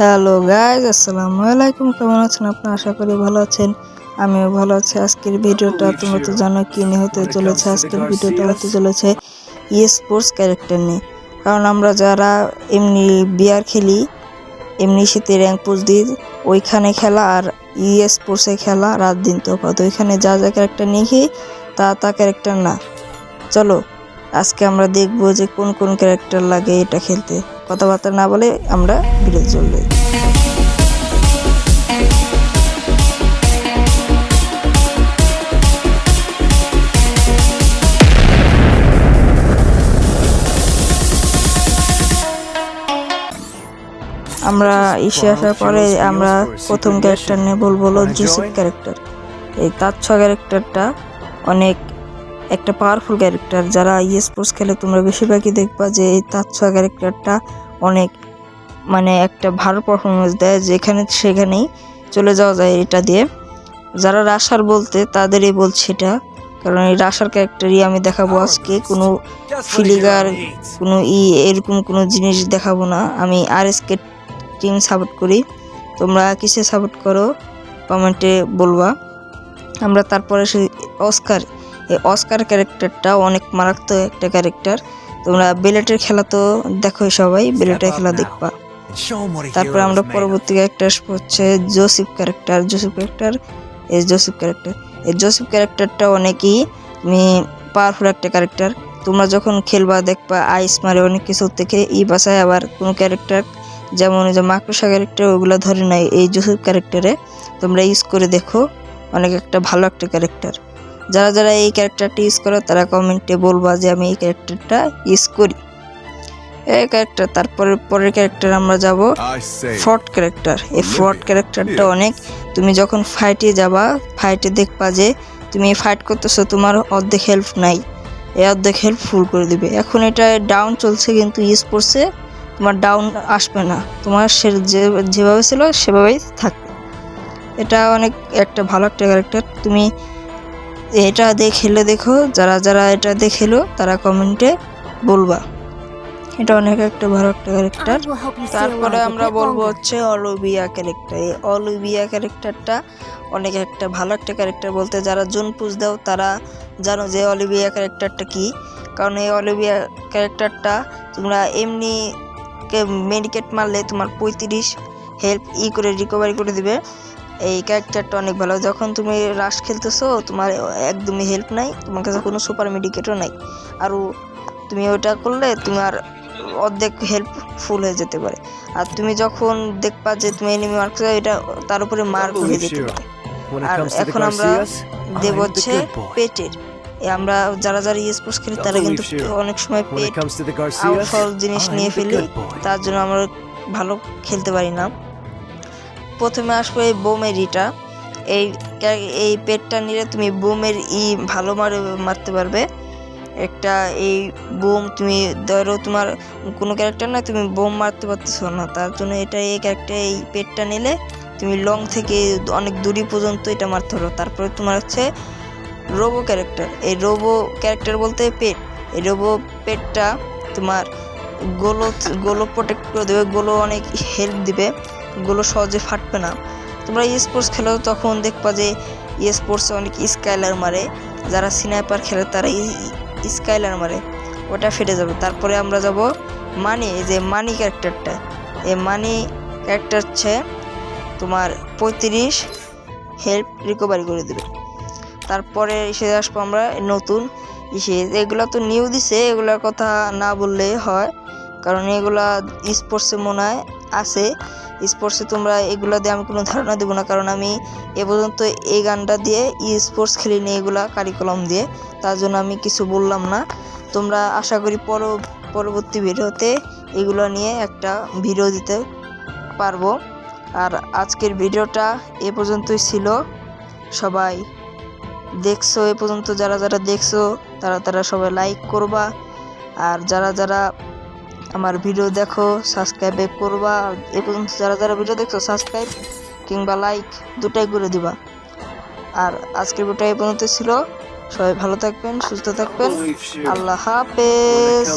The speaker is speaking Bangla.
হ্যালো গাইজ আসসালামু আলাইকুম। কেমন আছেন আপনারা আশা করি ভালো আছেন। আমিও ভালো আছি। আজকের ভিডিওটা তোমরা তো জানো কি নিয়ে হতে চলেছে? আজকের ভিডিওটা হতে চলেছে ই স্পোর্টস ক্যারেক্টার নিয়ে। কারণ আমরা যারা এমনি বিয়ার খেলি এমনি শীতে র্যাঙ্ক পোস্ট দিই ওইখানে খেলা আর ই স্পোর্টসে খেলা রাত দিন তো তো ওইখানে যা যা ক্যারেক্টার নিয়ে খেয়ে তা তা ক্যারেক্টার না। চলো আজকে আমরা দেখব যে কোন কোন ক্যারেক্টার লাগে এটা খেলতে। কথাবার্তা না বলে আমরা ভিডিও চলবে আমরা এসে আসার পরে আমরা প্রথম ক্যারেক্টার নিয়ে বলব হলো জোসেফ ক্যারেক্টার এই তাচ্ছ ক্যারেক্টারটা অনেক একটা পাওয়ারফুল ক্যারেক্টার যারা ই স্পোর্টস খেলে তোমরা বেশিরভাগই দেখবা যে এই তাচ্ছ ক্যারেক্টারটা অনেক মানে একটা ভালো পারফরমেন্স দেয় যেখানে সেখানেই চলে যাওয়া যায় এটা দিয়ে। যারা রাশার বলতে তাদেরই বলছে এটা কারণ এই রাশার ক্যারেক্টারই আমি দেখাবো আজকে। কোনো ফিলিগার কোনো ই এরকম কোনো জিনিস দেখাবো না। আমি আর এসকে টিম সাপোর্ট করি। তোমরা কিসে সাপোর্ট করো? কমেন্টে বলবা। আমরা তারপরে সেই অস্কার এই অস্কার ক্যারেক্টারটা অনেক মারাত্মক একটা ক্যারেক্টার তোমরা বেলেটের খেলা তো দেখো সবাই বেলেটের খেলা দেখবা। তারপর আমরা পরবর্তী ক্যারেক্টার হচ্ছে জোসিফ ক্যারেক্টার জোসিফ ক্যারেক্টার এই জোসিফ ক্যারেক্টার এই জোসিফ ক্যারেক্টারটা অনেকই তুমি পাওয়ারফুল একটা ক্যারেক্টার তোমরা যখন খেলবা, দেখবা আইস মারে অনেক কিছু থেকে ই বাসায় আবার কোনো ক্যারেক্টার যেমন যে মাকড়সা ক্যারেক্টার ওগুলো ধরে নাই এই জোসিফ ক্যারেক্টারে তোমরা ইউজ করে দেখো। অনেক একটা ভালো একটা ক্যারেক্টার যারা যারা এই ক্যারেক্টারটি ইউজ করো তারা কমেন্টে বলবা যে আমি এই ক্যারেক্টারটা ইউজ করি। এই ক্যারেক্টার তারপরে পরের ক্যারেক্টার আমরা যাব ফ্রড ক্যারেক্টার এই ফ্রড ক্যারেক্টারটা অনেক। তুমি যখন ফাইটে যাবা ফাইটে দেখবা যে তুমি ফাইট করতেছো তোমার অর্ধেক হেল্প নাই। এই অর্ধেক হেল্প ফুল করে দিবে। এখন এটা ডাউন চলছে কিন্তু স্পোর্টসে তোমার ডাউন আসবে না। তোমার সে যেভাবে ছিল সেভাবেই থাকবে। এটা অনেক একটা ভালো একটা ক্যারেক্টার তুমি এটা দিয়ে খেলে দেখো যারা যারা এটা দিয়ে খেলো তারা কমেন্টে বলবা। এটা অনেক একটা ভালো একটা ক্যারেক্টার তারপরে আমরা বলব হচ্ছে অলুবিয়া ক্যারেক্টার এই অলুবিয়া ক্যারেক্টারটা অনেক একটা ভালো একটা ক্যারেক্টার বলতে যারা জুন পুজ দাও তারা জানো যে অলিভিয়া ক্যারেক্টারটা কি। কারণ এই অলিভিয়া ক্যারেক্টারটা তোমরা এমনি মেডিকেট মারলে তোমার পঁয়ত্রিশ হেল্প ই করে রিকভারি করে দিবে। এই ক্যারেক্টারটা অনেক ভালো। যখন তুমি রাশ খেলতেছো তোমার একদমই হেল্প নাই তোমার কাছে কোনো সুপার মেডিকেটও নাই। আর তুমি ওটা করলে তোমার অর্ধেক হেল্প ফুল হয়ে যেতে পারে। আর তুমি যখন দেখবা যে তুমি এনিমি মার্ক এটা তার উপরে মার্ক হয়ে যেতে পারে। আর এখন আমরা দেব হচ্ছে পেটের। আমরা যারা যারা স্পোর্টস খেলি তারা কিন্তু অনেক সময় পেট আউটফল জিনিস নিয়ে ফেলি তার জন্য আমরা ভালো খেলতে পারি না। প্রথমে আসব এই বোমের ইটা। এই এই পেটটা নিলে তুমি বোমের ই ভালো মারে মারতে পারবে। একটা এই বোম তুমি ধরো তোমার কোনো ক্যারেক্টার না তুমি বোম মারতে পারতেছো না। তার জন্য এটা এই ক্যারেক্টার এই পেটটা নিলে তুমি লং থেকে অনেক দূরি পর্যন্ত এটা মারতে পারো। তারপরে তোমার হচ্ছে রোবো ক্যারেক্টার এই রোবো ক্যারেক্টার বলতে পেট। এই রোবো পেটটা তোমার গোলো গোলো প্রোটেক্ট করে দেবে, গোলো অনেক হেল্প দিবে। গোলো সহজে ফাটবে না। তোমরা ই স্পোর্টস খেলো, তখন দেখবা যে ই স্পোর্টসে অনেক স্কাইলার মারে। যারা সিনাইপার খেলে, তারা স্কাইলার মারে। ওটা ফেটে যাবে। তারপরে আমরা যাব মানি যে মানি ক্যারেক্টারটা এই মানি ক্যারেক্টার হচ্ছে তোমার পঁয়ত্রিশ হেল্প রিকভারি করে দেবে। তারপরে এসে আসব আমরা নতুন ইসে। এগুলো তো নিউ দিছে, এগুলোর কথা না বললে হয়। কারণ এগুলা স্পোর্টসে মনে হয় আছে। স্পোর্টসে তোমরা এগুলো দিয়ে আমি কোনো ধারণা দেবো না। কারণ আমি এ পর্যন্ত এই গানটা দিয়ে ই স্পোর্টস খেলিনি, এগুলা কারিকুলাম দিয়ে। তার জন্য আমি কিছু বললাম না। তোমরা আশা করি পর, পরবর্তী ভিডিওতে এগুলো নিয়ে একটা ভিডিও দিতে পারব। আর আজকের ভিডিওটা এ পর্যন্তই ছিল। সবাই দেখছ এ পর্যন্ত। যারা যারা দেখছ, তারা তারা সবাই লাইক করবা। আর যারা যারা আমার ভিডিও দেখো সাবস্ক্রাইব করবা। এবং যারা যারা ভিডিও দেখছ সাবস্ক্রাইব কিংবা লাইক দুটাই করে দিবা। আর আজকের ভিডিওটা এই পর্যন্ত ছিল। সবাই ভালো থাকবেন সুস্থ থাকবেন। আল্লাহ হাফেজ।